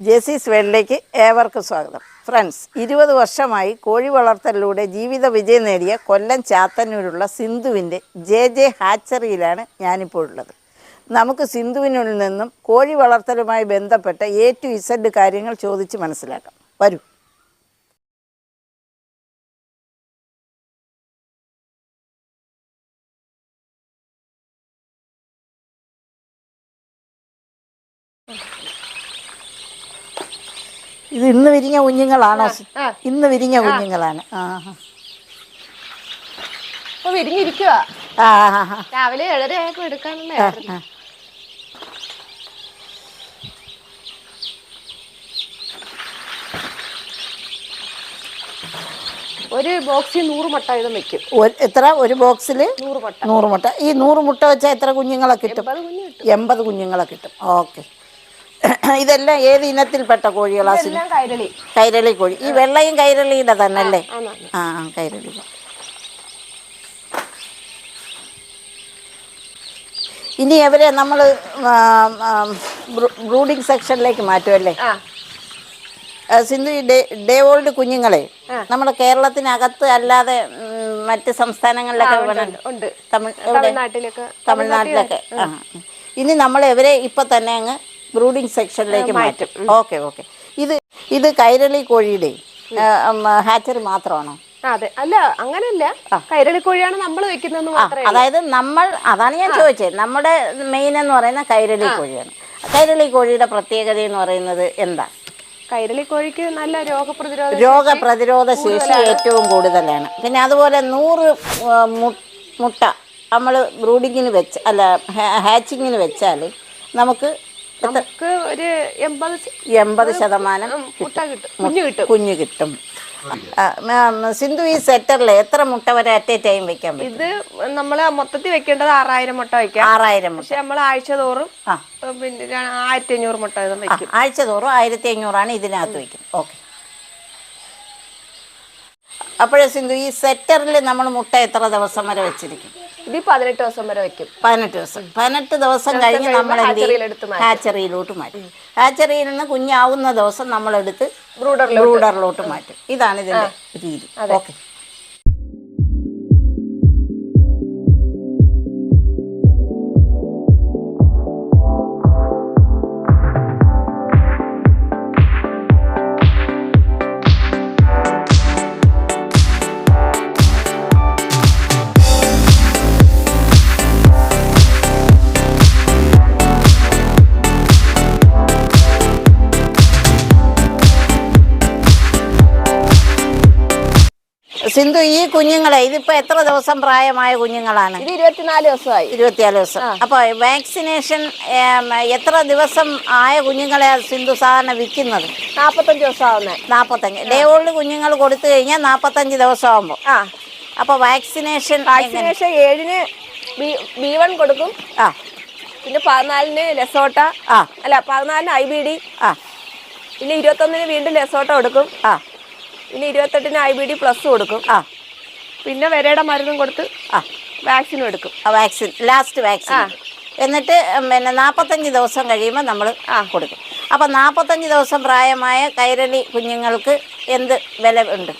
ജെസീസ് വേൾഡിലേക്ക് ഏവർക്കും സ്വാഗതം. ഫ്രണ്ട്സ് ഇരുപത് വർഷമായി കോഴി വളർത്തലിലൂടെ ജീവിത വിജയം നേടിയ കൊല്ലം ചാത്തന്നൂരുള്ള സിന്ധുവിന്റെ ജെ ജെ ഹാച്ചറിയിലാണ് ഞാനിപ്പോൾ ഉള്ളത് നമുക്ക് സിന്ധുവിനുള്ളിൽ നിന്നും കോഴി വളർത്തലുമായി ബന്ധപ്പെട്ട എ ടു ഇസഡ് കാര്യങ്ങൾ ചോദിച്ച് മനസ്സിലാക്കാം. വരൂ. ഇത് ഇന്ന് വിരിഞ്ഞ കുഞ്ഞുങ്ങളാണ്. ഇന്ന് വിരിഞ്ഞ കുഞ്ഞുങ്ങളാണ്. വിരിഞ്ഞിരിക്കുക രാവിലെ ഏഴര ആയപ്പോ എടുക്കാനുള്ള ഒരു ബോക്സിൽ നൂറ് മുട്ട വീതം വെക്കും എത്ര? ഒരു ബോക്സിൽ നൂറ് മുട്ട. നൂറ് മുട്ട. ഈ നൂറ് മുട്ട വെച്ചാൽ എത്ര കുഞ്ഞുങ്ങളെ കിട്ടും. എൺപത് കുഞ്ഞുങ്ങളെ കിട്ടും. ഓക്കെ. ഇതെല്ലാം ഏത് ഇനത്തിൽപ്പെട്ട കോഴികളാ? കൈരളി. കൈരളി കോഴി. ഈ വെള്ളയും കൈരളിയുടെ തന്നെ അല്ലേ ആ കൈരളി ഇനി അവരെ നമ്മൾ ബ്രൂഡിംഗ് സെക്ഷനിലേക്ക് മാറ്റുമല്ലേ സിന്ധു ഈ ഡേ ഡേ ഓൾഡ് കുഞ്ഞുങ്ങളെ നമ്മുടെ കേരളത്തിനകത്ത് അല്ലാതെ മറ്റ് സംസ്ഥാനങ്ങളിലൊക്കെ ഉണ്ട്, തമിഴ്നാട്ടിലൊക്കെ. തമിഴ്നാട്ടിലൊക്കെ. ആ. ഇനി നമ്മൾ ഇവരെ ഇപ്പൊ തന്നെ അങ്ങ് ബ്രൂഡിംഗ് സെക്ഷനിലേക്ക് മാറ്റും. Okay okay. ഇത് ഇത് കൈരളി കോഴിയുടെ ഹാച്ചറി മാത്രമാണോ? അതെ. അല്ല അങ്ങനല്ല. കൈരളി കോഴിയാണ് നമ്മൾ വെക്കുന്നത് അതായത് നമ്മൾ അതാണ് ഞാൻ ചോദിച്ചത്. നമ്മുടെ മെയിൻ എന്ന് പറയുന്ന കൈരളി കോഴിയാണ്. കൈരളി കോഴിയുടെ പ്രത്യേകത എന്ന് പറയുന്നത് എന്താ? കൈരളി കോഴിക്ക് നല്ല രോഗപ്രതിരോധ രോഗപ്രതിരോധ ശേഷി ഏറ്റവും കൂടുതലാണ്. പിന്നെ അതുപോലെ നൂറ് മുട്ട നമ്മൾ ബ്രൂഡിങ്ങിന് വെച്ച് അല്ല ഹാച്ചിങ്ങിന് വെച്ചാൽ നമുക്ക് നമുക്ക് ഒരു എൺപത് എൺപത് ശതമാനം കുഞ്ഞു മുട്ട കിട്ടും. കുഞ്ഞു കിട്ടും. കുഞ്ഞു കിട്ടും. സിന്ധു ഈ സെറ്ററിൽ എത്ര മുട്ട വരെ അറ്റ് എ ടൈം വെക്കാൻ പറ്റും? ഇത് നമ്മൾ മൊത്തത്തിൽ വെക്കേണ്ടത് ആറായിരം മുട്ട വെക്കാം. ആറായിരം പക്ഷെ നമ്മൾ ആഴ്ച തോറും പിന്നെ ആയിരത്തി അഞ്ഞൂറ് മുട്ട വെക്കും ആഴ്ച തോറും ആയിരത്തി അഞ്ഞൂറാണ് ഇതിനകത്ത് വെക്കുന്നത്. ഓക്കെ. അപ്പോഴേ സിന്ധു ഈ സെറ്ററിൽ നമ്മൾ മുട്ട എത്ര ദിവസം വരെ വെച്ചിരിക്കും? ഇത് പതിനെട്ട് ദിവസം വരെ വെക്കും. പതിനെട്ട് ദിവസം. പതിനെട്ട് ദിവസം കഴിഞ്ഞ് നമ്മൾ ഹാച്ചറിയിലോട്ട് മാറ്റും. ഹാച്ചറിയിൽ നിന്ന് കുഞ്ഞാവുന്ന ദിവസം നമ്മളെടുത്ത് ബ്രൂഡറിലോട്ട്. മാറ്റും. ഇതാണ് ഇതിന്റെ രീതി. ഓക്കെ. ഈ കുഞ്ഞുങ്ങളെ ഇതിപ്പോ എത്ര ദിവസം പ്രായമായ കുഞ്ഞുങ്ങളാണ്? ഇത് ഇരുപത്തിനാല് ദിവസമായി. ഇരുപത്തിനാല് ദിവസം. അപ്പൊ വാക്സിനേഷൻ എത്ര ദിവസം ആയ കുഞ്ഞുങ്ങളെ സിന്ധു സാധാരണ വിൽക്കുന്നത്? നാപ്പത്തഞ്ച് ദിവസം നാപ്പത്തഞ്ച്. ഡേ ഓൾഡ് കുഞ്ഞുങ്ങൾ കൊടുത്തു കഴിഞ്ഞാൽ നാപ്പത്തഞ്ച് ദിവസം ആകുമ്പോൾ ആ. അപ്പൊ വാക്സിനേഷൻ വാക്സിനേഷൻ ഏഴിന് ബി വൺ കൊടുക്കും. ആ. പിന്നെ പതിനാലിന് ലെസോട്ട. ആ. അല്ല പതിനാലിന് ഐ ബി ഡി. ആ. പിന്നെ ഇരുപത്തൊന്നിന് വീണ്ടും ലെസോട്ട കൊടുക്കും. ആ. പിന്നെ ഇരുപത്തെട്ടിന് ഐ ബി ഡി പ്ലസ് കൊടുക്കും. ആ. പിന്നെ വരയുടെ മരുന്നും കൊടുത്ത് ആ. വാക്സിനും എടുക്കും. ആ വാക്സിൻ ലാസ്റ്റ് വാക്സിൻ. എന്നിട്ട് പിന്നെ നാൽപ്പത്തഞ്ച് ദിവസം കഴിയുമ്പോൾ നമ്മൾ ആ. കൊടുക്കും. അപ്പം നാൽപ്പത്തഞ്ച് ദിവസം പ്രായമായ കൈരളി കുഞ്ഞുങ്ങൾക്ക് എന്ത് വില ഉണ്ട്?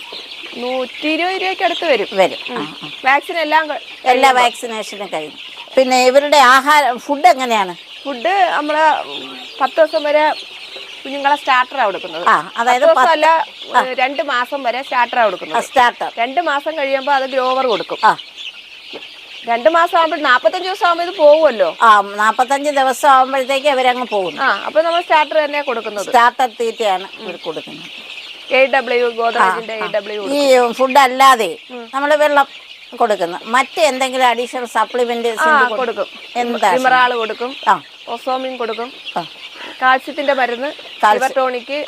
നൂറ്റി ഇരുപത് രൂപയ്ക്ക് അടുത്ത് വരും. വരും. വാക്സിൻ എല്ലാം എല്ലാ വാക്സിനേഷനും കഴിഞ്ഞു പിന്നെ ഇവരുടെ ആഹാരം ഫുഡ് എങ്ങനെയാണ്? ഫുഡ് നമ്മൾ പത്ത് ദിവസം വരെ കുഞ്ഞുങ്ങളെ സ്റ്റാർട്ടറാണ് കൊടുക്കുന്നത്. അതായത് അല്ല രണ്ട് മാസം വരെ സ്റ്റാർട്ടറാണ് കൊടുക്കുന്നത്. സ്റ്റാർട്ടർ രണ്ട് മാസം കഴിയുമ്പോൾ അത് ഗ്രോവർ കൊടുക്കും. ആ. രണ്ട് മാസം ആകുമ്പോൾ നാൽപ്പത്തഞ്ച് ദിവസം ആകുമ്പോൾ ഇത് പോകുമല്ലോ ആ നാൽപ്പത്തഞ്ച് ദിവസം ആകുമ്പോഴത്തേക്ക് അവരങ്ങ് പോകും. ആ അപ്പോൾ നമ്മൾ സ്റ്റാർട്ടർ തന്നെ കൊടുക്കുന്നത്. സ്റ്റാർട്ടർ തീറ്റയാണ് ഇവർ കൊടുക്കുന്നത്. എ ഡബ്ല്യു ഗോദ്രേജിന്റെ എ ഡബ്ല്യു ഈ ഫുഡ് അല്ലാതെ നമ്മൾ വെള്ളം കൊടുക്കുന്നു മറ്റ് എന്തെങ്കിലും അഡീഷണൽ സപ്ലിമെന്റ് കൊടുക്കും? എന്താ കൊടുക്കും. ആ. ഒസോമിൻ കൊടുക്കും. കാൽസ്യത്തിന്റെ മരുന്ന് ടോണിക്ക്.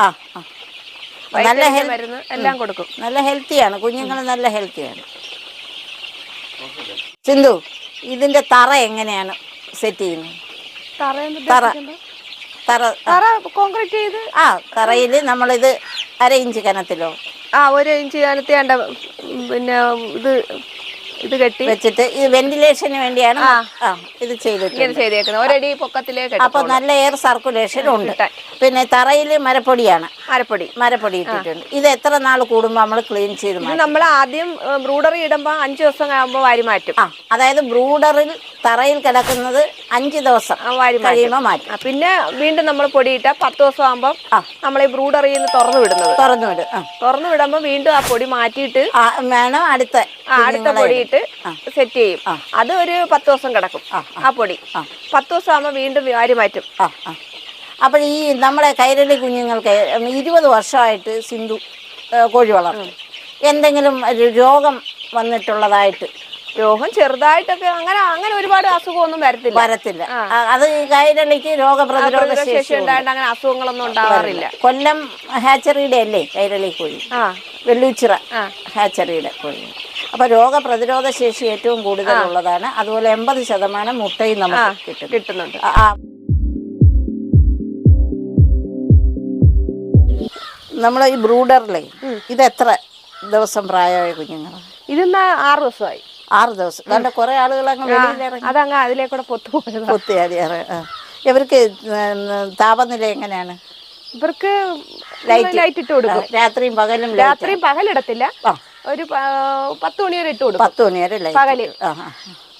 നല്ല മരുന്ന് എല്ലാം കൊടുക്കും. നല്ല ഹെൽത്തിയാണ്. കുഞ്ഞുങ്ങൾ നല്ല ഹെൽത്തിയാണ്. സിന്ധു ഇതിന്റെ തറ എങ്ങനെയാണ് സെറ്റ് ചെയ്യുന്നത്? തറ? തറ. തറ കോൺക്രീറ്റ് ചെയ്ത്? ആ തറയിൽ നമ്മളിത് അര ഇഞ്ച് കനത്തിലോ? ആ ഒരു ഇഞ്ച് കാലത്ത് പിന്നെ ഇത് ഇത് കെട്ടി വെച്ചിട്ട് ഇത് വെന്റിലേഷന് വേണ്ടിയാണ് ആ. ഇത് ചെയ്തിട്ട് ചെയ്തേക്കുന്നത്. ഒരടി പൊക്കത്തിലേ അപ്പൊ നല്ല എയർ സർക്കുലേഷൻ ഉണ്ട്. പിന്നെ തറയിൽ മരപ്പൊടിയാണ്. മരപ്പൊടി. മരപ്പൊടി ഇട്ടിട്ടുണ്ട്. ഇത് എത്ര നാൾ കൂടുമ്പോൾ നമ്മൾ ക്ലീൻ ചെയ്ത് നമ്മൾ ആദ്യം ബ്രൂഡറി ഇടുമ്പോ അഞ്ചു ദിവസം ആകുമ്പോൾ വാരി മാറ്റും. ആ അതായത് ബ്രൂഡറിൽ തറയിൽ കിടക്കുന്നത് അഞ്ച് ദിവസം വാരി മാറ്റും. കഴിയുമ്പോൾ മാറ്റും. പിന്നെ വീണ്ടും നമ്മൾ പൊടിയിട്ട പത്ത് ദിവസം ആകുമ്പോൾ നമ്മൾ ഈ ബ്രൂഡറിയിൽ നിന്ന് തുറന്നു വിടുന്നത്. തുറന്നു വിടും. തുറന്നു വിടുമ്പോൾ വീണ്ടും ആ പൊടി മാറ്റിയിട്ട് വേണം അടുത്ത അടുത്ത അടുത്ത പൊടിയിട്ട് സെറ്റ് ചെയ്യും. അത് ഒരു പത്ത് ദിവസം കിടക്കും. ആ പൊടി. പത്ത് ദിവസം ആകുമ്പോൾ വീണ്ടും വാരി മാറ്റും. അപ്പോൾ ഈ നമ്മുടെ കൈരളി കുഞ്ഞുങ്ങൾക്ക് ഇരുപത് വർഷമായിട്ട് സിന്ധു കോഴി വളർത്തും എന്തെങ്കിലും ഒരു രോഗം വന്നിട്ടുള്ളതായിട്ട് രോഗം ചെറുതായിട്ടൊക്കെ അങ്ങനെ അങ്ങനെ ഒരുപാട് അസുഖമൊന്നും വരത്തില്ല. വരത്തില്ല. അത് ഈ കൈരളിക്ക് രോഗപ്രതിരോധ ശേഷി ഉണ്ടായിട്ട് അങ്ങനെ അസുഖങ്ങളൊന്നും ഉണ്ടാവാറില്ല. കൊല്ലം ഹാച്ചറിയുടെ അല്ലേ കൈരളി കോഴി? വെള്ളിച്ചിറ. ഹാച്ചറിയുടെ കോഴി. അപ്പൊ രോഗപ്രതിരോധ ശേഷി ഏറ്റവും കൂടുതലുള്ളതാണ്. അതുപോലെ എൺപത് ശതമാനം മുട്ടയും നമുക്ക് കിട്ടുന്നുണ്ട്. നമ്മളെ ഈ ബ്രൂഡറിലെ ഇത് എത്ര ദിവസം പ്രായമായ കുഞ്ഞുങ്ങൾ ഇതിന്ന് ആറ് ദിവസമായി. ആറ് ദിവസം. വേണ്ട കുറെ ആളുകൾ അങ്ങ് വെളിയിലിറങ്ങി അതങ്ങ് അതിലേക്കൂടെ പൊത്തു പോയത്. കുത്തിയാടിയാറ് ഇവർക്ക് താപനില എങ്ങനെയാണ്? ഇവർക്ക് ലൈറ്റ് ലൈറ്റ് ഇട്ട് കൊടുക്കും. രാത്രിയും പകലും രാത്രിയും പകലിടത്തില്ല ഒരു പത്ത് മണി വരെ ഇട്ട് കൊടുക്കും. പത്ത് മണി വരെ പകൽ.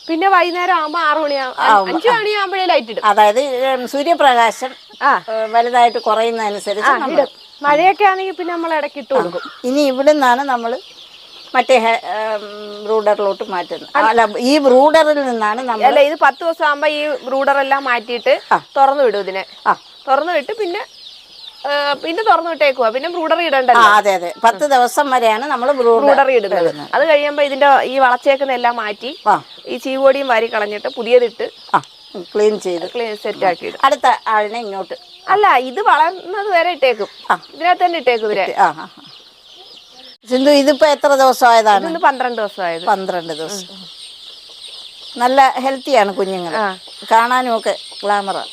പിന്നെ വൈകുന്നേരം ആകുമ്പോ ആറ് മണി അഞ്ചു മണിയാകുമ്പോഴേ ലൈറ്റ് ഇടും. അതായത് സൂര്യപ്രകാശം വലുതായിട്ട് കുറയുന്നതനുസരിച്ച് മഴയൊക്കെ ആണെങ്കിൽ പിന്നെ നമ്മൾ ഇടയ്ക്ക് ഇട്ട് കൊടുക്കും. ഇനി ഇവിടെ നിന്നാണ് നമ്മൾ മറ്റേ ബ്രൂഡറിലോട്ട് മാറ്റുന്നത്. അല്ല ഈ ബ്രൂഡറിൽ നിന്നാണ് നമ്മൾ അല്ല ഇത് പത്ത് ദിവസം ആകുമ്പോ ഈ ബ്രൂഡറെല്ലാം മാറ്റിയിട്ട് തുറന്നു വിടും ഇതിനെ. ആ. തുറന്നു വിട്ട് പിന്നെ പിന്നെ തുറന്നു വിട്ടേക്കുക പിന്നെ ബ്രൂഡറി ഇടേണ്ട ഇടണ്ടല്ലോ അതെ അതെ. പത്ത് ദിവസം വരെയാണ് നമ്മൾ ബ്രൂഡർ ഇടുന്നത്. അത് കഴിയുമ്പോ ഇതിന്റെ ഈ വളച്ചേക്കുന്ന എല്ലാം മാറ്റി ഈ ചീവോടിയും വാരി കളഞ്ഞിട്ട് പുതിയതിട്ട് ക്ലീൻ ചെയ്ത്. ക്ലീൻ സെറ്റ് ആക്കി അടുത്ത ആളിനെ ഇങ്ങോട്ട്. അല്ല ഇത് വളർന്നത് വരെ ഇട്ടേക്കും. ഇതിനകത്ത് തന്നെ ഇട്ടേക്കും ഇവരെ. സിന്ധു ഇതിപ്പോ എത്ര ദിവസമായതാണ്? ഇന്ന് പന്ത്രണ്ട് ദിവസമായത്. പന്ത്രണ്ട് ദിവസം. നല്ല ഹെൽത്തിയാണ് കുഞ്ഞുങ്ങൾ. കാണാനും ഒക്കെ ഗ്ലാമറാണ്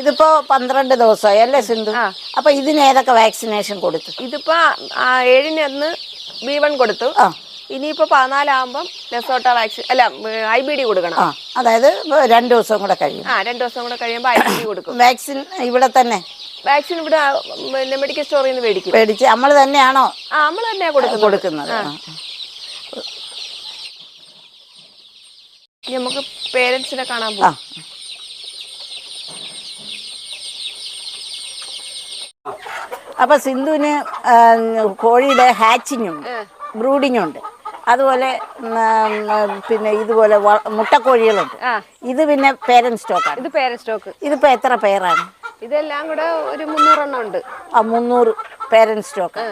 ഇതിപ്പോ പന്ത്രണ്ട് ദിവസമായി അല്ലേ സിന്ധു. അപ്പൊ ഇതിന് ഏതൊക്കെ വാക്സിനേഷൻ കൊടുത്തു? ഇതിപ്പോ ഏഴിന് അന്ന് ബി വൺ കൊടുത്തു. ഇനിയിപ്പോ പതിനാലാകുമ്പം ലെസോട്ട വാക്സിൻ അല്ല ഐ ബി ഡി കൊടുക്കണം. ആ അതായത് രണ്ടു ദിവസം കൂടെ കഴിയും. ആ രണ്ടു ദിവസം കൂടെ കഴിയുമ്പോൾ ഐ ബി ഡി കൊടുക്കും. വാക്സിൻ ഇവിടെ തന്നെ? വാക്സിൻ ഇവിടെ പിന്നെ മെഡിക്കൽ സ്റ്റോറിൽ നിന്ന് മേടിക്കും. മേടിച്ച് നമ്മൾ തന്നെയാണോ? ആ നമ്മൾ തന്നെയാ കൊടുക്കുന്നത്. കൊടുക്കുന്നത്. നമുക്ക് പേരൻസിനെ കാണാൻ പോവാം. പോകും അപ്പൊ സിന്ധുവിന് കോഴിയുടെ ഹാച്ചിങ് ഉണ്ട് ബ്രൂഡിങ് ഉണ്ട് അതുപോലെ പിന്നെ ഇതുപോലെ മുട്ടക്കോഴികളുണ്ട്. ഇത് പിന്നെ പേരൻ സ്റ്റോക്കാണ് ഇത് പേരൻ സ്റ്റോക്ക് ഇതിപ്പോ എത്ര പേരാണ്? ഇതെല്ലാം കൂടെ ഒരു മുന്നൂറെണ്ണം ഉണ്ട്. ആ മുന്നൂറ് പേരൻ സ്റ്റോക്ക്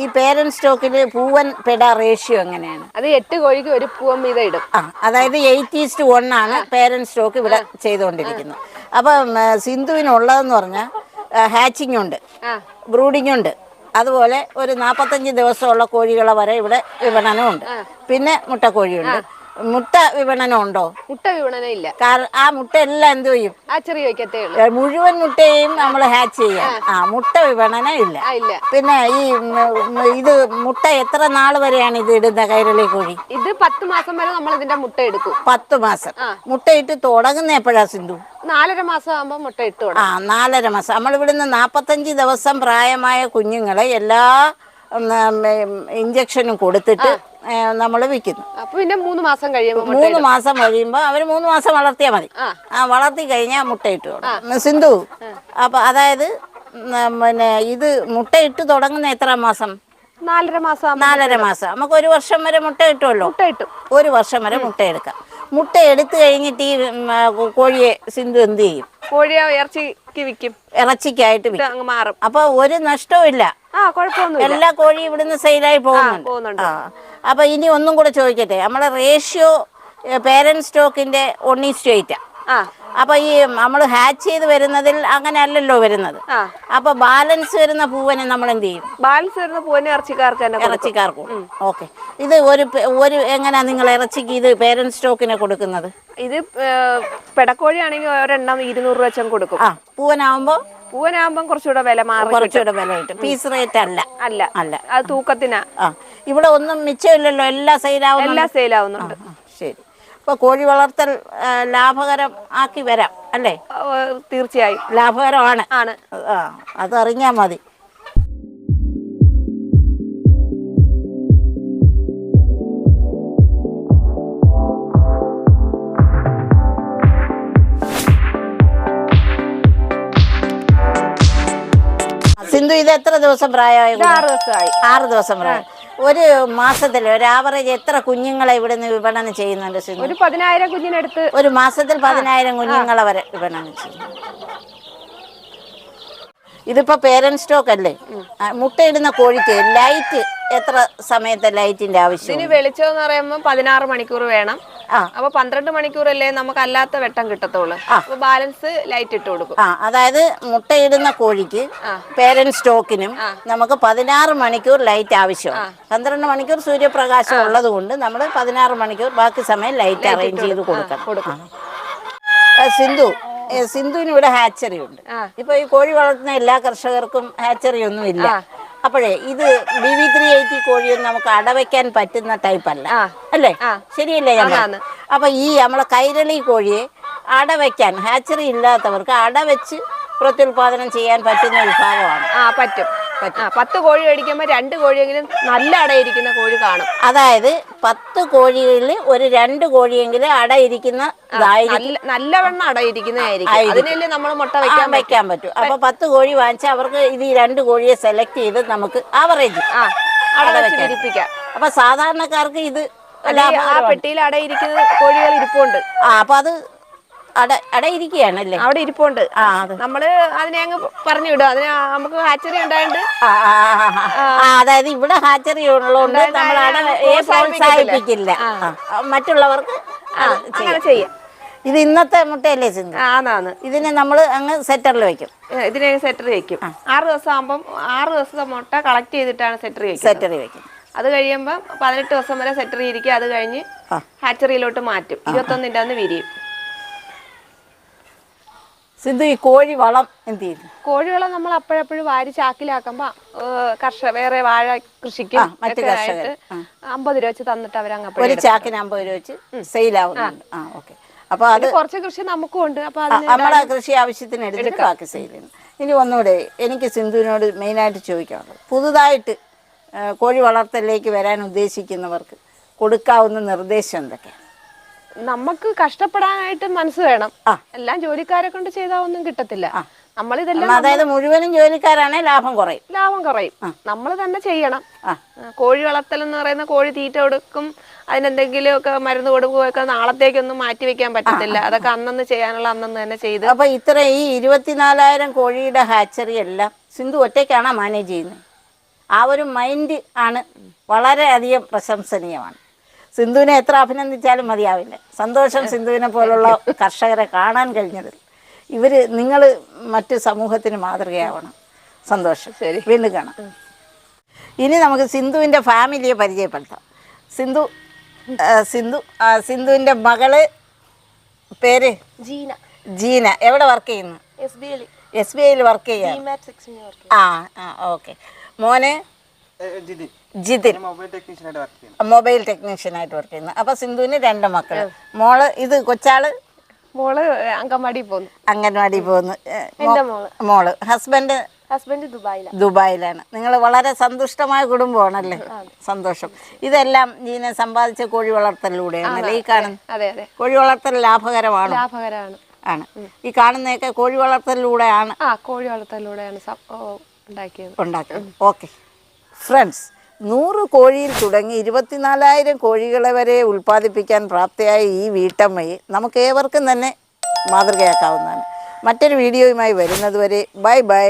ഈ പേരൻ സ്റ്റോക്കിൽ പൂവൻ പെട റേഷ്യോ എങ്ങനെയാണ്? അത് എട്ട് കോഴിക്ക് ഒരു പൂവൻ വീതം ഇടും. ആ അതായത് എയ്റ്റ് ഈസ്റ്റ് വൺ ആണ് പേരന്റ് സ്റ്റോക്ക് ഇവിടെ ചെയ്തുകൊണ്ടിരിക്കുന്നത്. അപ്പം സിന്ധുവിനുള്ളതെന്ന് പറഞ്ഞാൽ ഹാച്ചിങ് ഉണ്ട്. ബ്രൂഡിങ് ബ്രൂഡിംഗ് ഉണ്ട്. അതുപോലെ ഒരു നാൽപ്പത്തഞ്ച് ദിവസമുള്ള കോഴികളെ വരെ ഇവിടെ വിപണനമുണ്ട്. പിന്നെ മുട്ടക്കോഴിയുണ്ട്. മുട്ട വിപണനം ഉണ്ടോ? മുട്ട വിപണനം ഇല്ല. ആ മുട്ട എല്ലാം എന്ത് ചെയ്യും? ചെറിയ മുഴുവൻ മുട്ടയും നമ്മൾ ഹാച്ച് ചെയ്യാം. ആ. മുട്ട വിപണനം ഇല്ല. പിന്നെ ഈ ഇത് മുട്ട എത്ര നാൾ വരെയാണ് ഇത് ഇടുന്ന കൈരളി കോഴി? ഇത് പത്ത് മാസം വരെ നമ്മൾ ഇതിന്റെ മുട്ട എടുക്കും. പത്ത് മാസം. മുട്ടയിട്ട് തുടങ്ങുന്ന എപ്പോഴാ സിന്ധു? നാലര മാസം ആകുമ്പോൾ മുട്ട ഇട്ട് ആ നാലര മാസം. നമ്മൾ ഇവിടുന്ന് നാപ്പത്തഞ്ച് ദിവസം പ്രായമായ കുഞ്ഞുങ്ങളെ എല്ലാ ഇഞ്ചക്ഷനും കൊടുത്തിട്ട് നമ്മൾ വിൽക്കുന്നു. അപ്പൊ പിന്നെ മൂന്ന് മാസം കഴിയുമ്പോൾ മൂന്ന് മാസം കഴിയുമ്പോൾ അവർ മൂന്ന് മാസം വളർത്തിയാൽ മതി. ആ. വളർത്തി കഴിഞ്ഞാൽ മുട്ടയിട്ട് കൊടുക്കും. സിന്ധു അപ്പൊ അതായത് പിന്നെ ഇത് മുട്ടയിട്ട് തുടങ്ങുന്ന എത്ര മാസം? നാലര മാസം നാലര മാസം. നമുക്ക് ഒരു വർഷം വരെ മുട്ട കിട്ടുമല്ലോ മുട്ട ഒരു വർഷം വരെ മുട്ട എടുക്കാം മുട്ട എടുത്തു കഴിഞ്ഞിട്ട് ഈ കോഴിയെ സിന്ധു എന്ത് ചെയ്യും? കോഴിയെ ഇറച്ചിക്ക് വിൽക്കും. ഇറച്ചിക്കായിട്ട് മാറും. അപ്പൊ ഒരു നഷ്ടവും ഇല്ല. എല്ലാ കോഴിയും ഇവിടുന്ന് സെയിലായി പോകുന്നുണ്ട്. അപ്പൊ ഇനി ഒന്നും കൂടെ ചോദിക്കട്ടെ. നമ്മളെ റേഷ്യോ പേരന്റ് സ്റ്റോക്കിന്റെ ഒണ്ണി സ്റ്റേറ്റ് അപ്പൊ ഈ നമ്മൾ ഹാച്ച് ചെയ്ത് വരുന്നതിൽ അങ്ങനെ അല്ലല്ലോ വരുന്നത് അപ്പൊ ബാലൻസ് വരുന്ന പൂവനെ നമ്മൾ എന്ത് ചെയ്യും? ബാലൻസ് വരുന്ന പൂവനെ ഇറച്ചിക്കാർക്ക് ഇറച്ചിക്കാർക്കും ഓക്കെ. ഇത് ഒരു ഒരു എങ്ങനെയാ നിങ്ങൾ ഇറച്ചിക്ക് ഇത് പേരന്റ് സ്റ്റോക്കിനെ കൊടുക്കുന്നത്? ഇത് പെടക്കോഴി ആണെങ്കിൽ ഒരെണ്ണം ഇരുന്നൂറ് രൂപ വെച്ചും കൊടുക്കും. ആ പൂവനാവുമ്പോ പൂവനാകുമ്പം കുറച്ചുകൂടെ വില മാറും. കുറച്ചുകൂടെ വില കിട്ടും. പീസ് റേറ്റ് അല്ല. അല്ല. അല്ല. അത് തൂക്കത്തിനാ. ആ. ഇവിടെ ഒന്നും മിച്ചമില്ലല്ലോ. എല്ലാ സെയിലാവും എല്ലാം സെയിലാവുന്നുണ്ട് ശരി. ഇപ്പൊ കോഴി വളർത്തൽ ലാഭകരം ആക്കി വരാം അല്ലേ? തീർച്ചയായും. ലാഭകരമാണ്. ആണ്. ആ അതറിഞ്ഞാൽ മതി. സിന്ധു ഇത് എത്ര ദിവസം പ്രായമായി ആറ് ദിവസമായി. ആറ് ദിവസം പ്രായം. ഒരു മാസത്തിൽ ഒരു ആവറേജ് എത്ര കുഞ്ഞുങ്ങളെ ഇവിടെ നിന്ന് വിപണനം ചെയ്യുന്നുണ്ട് ഒരു പതിനായിരം കുഞ്ഞിനടുത്ത് ഒരു മാസത്തിൽ പതിനായിരം കുഞ്ഞുങ്ങളെ വരെ വിപണനം ചെയ്യും ഇതിപ്പോ പേരന്റ് സ്റ്റോക്ക് അല്ലേ? മുട്ടയിടുന്ന കോഴിക്ക് ലൈറ്റ് എത്ര സമയത്തെ ലൈറ്റിന്റെ ആവശ്യം? ഇനി വെളിച്ചം എന്ന് പറയുമ്പോൾ പതിനാറ് മണിക്കൂർ വേണം. അപ്പൊ പന്ത്രണ്ട് മണിക്കൂറല്ലേ നമുക്ക് അല്ലാത്ത വെട്ടം കിട്ടത്തുള്ളൂ. അപ്പൊ ബാലൻസ് ലൈറ്റ് ഇട്ട് കൊടുക്കും. ആ അതായത് മുട്ടയിടുന്ന കോഴിക്ക് പേരന്റ് സ്റ്റോക്കിനും നമുക്ക് പതിനാറ് മണിക്കൂർ ലൈറ്റ് ആവശ്യമാണ് പന്ത്രണ്ട് മണിക്കൂർ സൂര്യപ്രകാശം ഉള്ളത് കൊണ്ട് നമ്മൾ പതിനാറ് മണിക്കൂർ ബാക്കി സമയം ലൈറ്റ് അറേഞ്ച് ചെയ്ത് കൊടുക്കണം. സിന്ധു സിന്ധുവിന് ഇവിടെ ഹാച്ചറി ഉണ്ട്. ഇപ്പൊ ഈ കോഴി വളർത്തുന്ന എല്ലാ കർഷകർക്കും ഹാച്ചറി ഒന്നും ഇല്ല. അപ്പോഴേ ഇത് ബി വി ത്രീ എയ്റ്റി കോഴിയൊന്നും നമുക്ക് അടവയ്ക്കാൻ പറ്റുന്ന ടൈപ്പ് അല്ല. അല്ലേ. ശരിയല്ലേ ഞാൻ അപ്പൊ ഈ നമ്മളെ കൈരളി കോഴിയെ അടവയ്ക്കാൻ ഹാച്ചറി ഇല്ലാത്തവർക്ക് അടവെച്ച് പ്രത്യുൽപാദനം ചെയ്യാൻ പറ്റുന്ന വിഭാഗമാണ്. ആ പറ്റും. ആ പത്ത് കോഴി മേടിക്കുമ്പോ രണ്ട് കോഴിയെങ്കിലും നല്ല അടയിരിക്കുന്ന കോഴി കാണും. അതായത് പത്ത് കോഴികളിൽ ഒരു രണ്ട് കോഴിയെങ്കിലും അടയിരിക്കുന്ന നല്ലവണ്ണം അടയിരിക്കുന്നതായിരിക്കും. അതിനല്ലേ നമ്മൾ മുട്ട വെക്കാൻ വെക്കാൻ പറ്റും. അപ്പൊ പത്ത് കോഴി വാങ്ങിച്ചാൽ അവർക്ക് ഇത് ഈ രണ്ട് കോഴിയെ സെലക്ട് ചെയ്ത് നമുക്ക് ആവറേജ് ആ അട അപ്പൊ സാധാരണക്കാർക്ക് ഇത് ആ പെട്ടിയിൽ അടയിരിക്കുന്ന കോഴികൾ ഇരിപ്പുണ്ട്. ആ അപ്പൊ അത് അട അടയിരിക്കുകയാണല്ലേ അവിടെ ഇരിപ്പുണ്ട്. നമ്മൾ അതിനെ അങ്ങ് പറഞ്ഞു വിടും. അതിന് നമുക്ക് ഹാച്ചറി. ആ, അതായത് ഇവിടെ ഹാച്ചറി ഉള്ളതുകൊണ്ട് നമ്മൾ പ്രോത്സാഹിപ്പിക്കില്ല. മറ്റുള്ളവർക്ക് അങ്ങനെ ചെയ്യാം. ഇത് ഇന്നത്തെ മുട്ടയല്ലേ സിന്ധു? ആന്നാന്ന്. ഇതിനെ നമ്മൾ അങ്ങ് സെറ്ററിൽ വെക്കും. ഇതിനെ സെറ്റർ വെക്കും. ആറ് ദിവസം ആകുമ്പം ആറ് ദിവസത്തെ മുട്ട കളക്ട് ചെയ്തിട്ടാണ് സെറ്റർ വെക്കുക സെറ്ററിൽ വെക്കും. അത് കഴിയുമ്പോൾ പതിനെട്ട് ദിവസം വരെ സെറ്റർ ഇരിക്കും അത് കഴിഞ്ഞ് ഹാച്ചറിയിലോട്ട് മാറ്റും. ഇരുപത്തൊന്നിന്റെ അന്ന് വിരിയും. സിന്ധു ഈ കോഴി വളം എന്ത് ചെയ്യുന്നു കോഴിവളം നമ്മൾ അപ്പോഴപ്പോഴും വാരി ചാക്കിലാക്കുമ്പോ കർഷക വേറെ വാഴ കൃഷിക്ക് ആ, മറ്റ് ഒക്കെ കർഷകർ. ആയിട്ട് അമ്പത് രൂപ വെച്ച് തന്നിട്ട് അവരങ്ങ് ഒരു ചാക്കിന് അമ്പത് രൂപ വെച്ച് സെയിൽ ആവുന്നുണ്ട് ആ. ഓക്കെ. അപ്പൊ അത് കുറച്ച് കൃഷി നമുക്കും ഉണ്ട്. അപ്പൊ ആ, അതിന് നമ്മളെ കൃഷി ആവശ്യത്തിന് എടുത്തിട്ട് ബാക്കി സെയിൽ ചെയ്യുന്നു ഇനി ഒന്നുകൂടെ എനിക്ക് സിന്ധുവിനോട് മെയിനായിട്ട് ചോദിക്കാനുള്ളത്. പുതുതായിട്ട് ആ, കോഴി വളർത്തലിലേക്ക് വരാൻ ഉദ്ദേശിക്കുന്നവർക്ക് കൊടുക്കാവുന്ന നിർദ്ദേശം എന്തൊക്കെയാണ്? നമുക്ക് കഷ്ടപ്പെടാനായിട്ട് മനസ്സ് വേണം. എല്ലാം ജോലിക്കാരെ കൊണ്ട് ചെയ്താൽ ഒന്നും കിട്ടത്തില്ല. നമ്മളിതെല്ലാം അതായത് മുഴുവനും ജോലിക്കാരാണെങ്കിൽ ലാഭം കുറയും. ലാഭം കുറയും. നമ്മൾ തന്നെ ചെയ്യണം. കോഴി വളർത്തൽ എന്ന് പറയുന്ന കോഴി തീറ്റ കൊടുക്കും. അതിനെന്തെങ്കിലും ഒക്കെ മരുന്ന് കൊടുക്കുകയൊക്കെ നാളത്തേക്കൊന്നും മാറ്റി വെക്കാൻ പറ്റത്തില്ല. അതൊക്കെ അന്നന്ന് ചെയ്യാനുള്ള അന്നന്ന് തന്നെ ചെയ്ത്. അപ്പൊ ഇത്ര ഈ ഇരുപത്തിനാലായിരം കോഴിയുടെ ഹാച്ചറി എല്ലാം സിന്ധു ഒറ്റയ്ക്കാണ് മാനേജ് ചെയ്യുന്നത്? ആ ഒരു മൈൻഡ് ആണ് വളരെയധികം പ്രശംസനീയമാണ്. സിന്ധുവിനെ എത്ര അഭിനന്ദിച്ചാലും മതിയാവില്ല. സന്തോഷം സിന്ധുവിനെ പോലുള്ള കർഷകരെ കാണാൻ കഴിഞ്ഞതിൽ ഇവർ നിങ്ങൾ മറ്റു സമൂഹത്തിന് മാതൃകയാവണം. സന്തോഷം. ശരി. വീണ്ടും കാണാം. ഇനി നമുക്ക് സിന്ധുവിന്റെ ഫാമിലിയെ പരിചയപ്പെടുത്താം. സിന്ധു ആ, സിന്ധു ആ, സിന്ധുവിന്റെ മകൾ പേര്? ജീന. ജീന. എവിടെ വർക്ക് ചെയ്യുന്നു? S B L S B ഐയിൽ വർക്ക് ചെയ്യാം? ആ ആ ഓക്കെ മോന്? ജിതിൻ. മൊബൈൽ ടെക്നീഷ്യനായിട്ട് വർക്ക് ചെയ്യുന്നു. അപ്പൊ സിന്ധുവിന് രണ്ട് മക്കൾ. മോൾ ഇത് കൊച്ചാൾ? മോൾ അംഗൻവാടി പോകുന്നു അംഗൻവാടി പോകുന്നു മോൾ. ഹസ്ബൻഡ്? ഹസ്ബൻഡ് ദുബായിലാണ് ദുബായിലാണ്. നിങ്ങൾ വളരെ സന്തുഷ്ടമായ കുടുംബമാണല്ലേ? സന്തോഷം. ഇതെല്ലാം ഇതിനെ സമ്പാദിച്ച കോഴി വളർത്തലിലൂടെയാണല്ലേ? ഈ കാണുന്നത് അതെ അതെ കോഴി വളർത്തൽ ലാഭകരമാണ്? ലാഭകരമാണ്. ആണ്. ഈ കാണുന്നതൊക്കെ കോഴി വളർത്തലിലൂടെയാണ്? ആ കോഴി വളർത്തലിലൂടെയാണ് ഉണ്ടാക്കിയത്. ഉണ്ടാക്കിയത്. ഓക്കെ. ഫ്രണ്ട്സ് നൂറ് കോഴിയിൽ തുടങ്ങി ഇരുപത്തിനാലായിരം കോഴികളെ വരെ ഉൽപ്പാദിപ്പിക്കാൻ പ്രാപ്തിയായ ഈ വീട്ടമ്മയെ നമുക്ക് ഏവർക്കും തന്നെ മാതൃകയാക്കാവുന്നതാണ്. മറ്റൊരു വീഡിയോയുമായി വരുന്നതുവരെ ബൈ ബൈ.